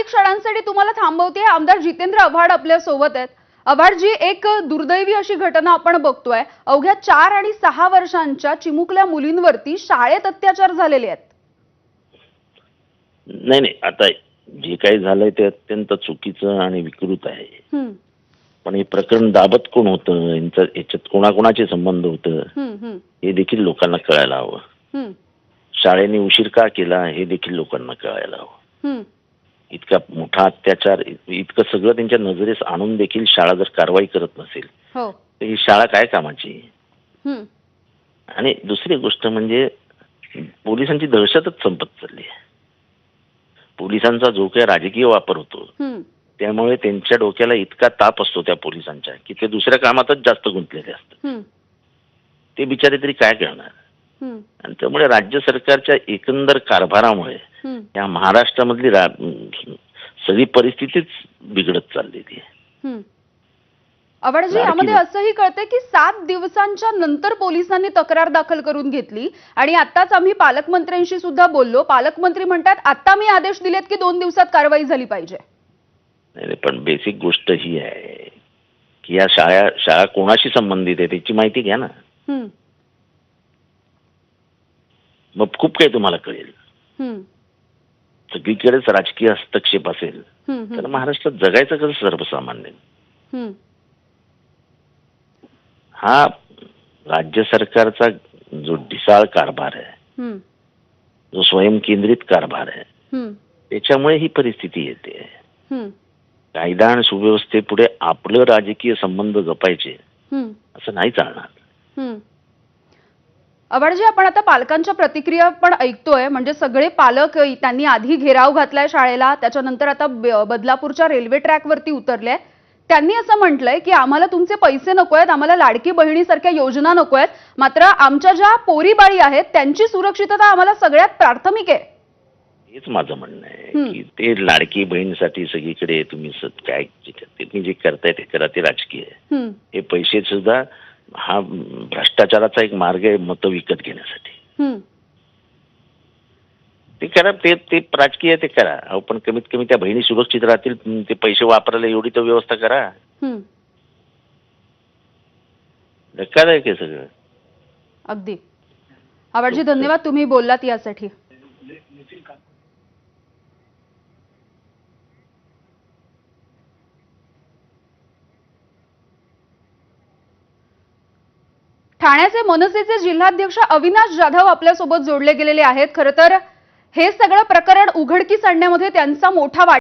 काही क्षणांसाठी तुम्हाला थांबवते आमदार जितेंद्र आव्हाड आपल्यासोबत आहेत. आव्हाडजी एक दुर्दैवी अशी घटना आपण बघतोय. अवघ्या चार आणि सहा वर्षांच्या चिमुकल्या मुलींवरती शाळेत अत्याचार झालेले आहेत. नाही नाही. आता जे काही झालंय ते अत्यंत चुकीचं आणि विकृत आहे. पण हे प्रकरण दाबत कोण होतं? यांचं याच्यात कोणाकोणाचे संबंध होतं? हे देखील लोकांना कळायला हवं. शाळेने उशीर का केला? हे देखील लोकांना कळायला हवं. इतका मोठा अत्याचार इत- इतकं सगळं त्यांच्या नजरेस आणून देखील शाळा जर कारवाई करत नसेल हो. तर ही शाळा काय कामाची? आणि दुसरी गोष्ट म्हणजे पोलिसांची दहशतच संपत चालली आहे. पोलिसांचा जो काही राजकीय वापर होतो त्यामुळे त्यांच्या डोक्याला इतका ताप असतो त्या पोलिसांच्या की ते दुसऱ्या कामातच जास्त गुंतलेले असतात. ते बिचारे तरी काय करणार? आणि त्यामुळे राज्य सरकारच्या एकंदर कारभारामुळे हम्म, या महाराष्ट्रामधली सगळी परिस्थितीच बिघडत चाललेली आहे. लाडकी यामध्ये. असंही कळतंय की सात दिवसांच्या नंतर पोलिसांनी तक्रार दाखल करून घेतली आणि आताच आम्ही पालकमंत्र्यांशी सुद्धा बोललो. पालकमंत्री म्हणतात आता मी आदेश दिलेत की दोन दिवसात कारवाई झाली पाहिजे. पण बेसिक गोष्ट ही आहे की या शाळा शाळा कोणाशी संबंधित आहे त्याची माहिती घ्या ना. मग खूप काही तुम्हाला कळेल. सगळीकडेच राजकीय हस्तक्षेप असेल तर महाराष्ट्रात जगायचं कसं सर्वसामान्य? हा राज्य सरकारचा जो ढिसाळ कारभार आहे जो स्वयंकेंद्रित कारभार आहे त्याच्यामुळे ही परिस्थिती येते. कायदा आणि सुव्यवस्थेपुढे आपलं राजकीय संबंध जपायचे असं नाही चालणार. आव्हाडजी आपण आता पालकांच्या प्रतिक्रिया पण ऐकतोय. म्हणजे सगळे पालक त्यांनी आधी घेराव घातलाय शाळेला त्याच्यानंतर आता बदलापूरच्या रेल्वे ट्रॅकवरती उतरले. त्यांनी असं म्हटलंय की आम्हाला तुमचे पैसे नको आहेत आम्हाला लाडकी बहिणीसारख्या योजना नको आहेत मात्र आमच्या ज्या पोरीबाळी आहेत त्यांची सुरक्षितता आम्हाला सगळ्यात प्राथमिक आहे. हेच माझं म्हणणं आहे. की ते लाडकी बहिणीसाठी सगळीकडे तुम्ही काय जे ते तुम्ही जे करताय ते करा ते राजकीय हे पैसे सुद्धा हा भ्रष्टाचाराचा एक मार्ग आहे मतं विकत घेण्यासाठी. ते करा ते ते राजकीय ते करा. अहो पण कमीत कमी त्या बहिणी सुरक्षित राहतील ते पैसे वापरायला एवढी तर व्यवस्था करा. धक्कादायक आहे सगळं. अगदी. आव्हाडजी धन्यवाद. तुम्ही बोललात यासाठी. ठाण्याचे मनसेचे जिल्हाध्यक्ष अविनाश जाधव आपल्यासोबत जोडले गेलेले आहेत. खरं तर हे सगळं प्रकरण उघडकीस आणण्यामध्ये त्यांचा मोठा वाटा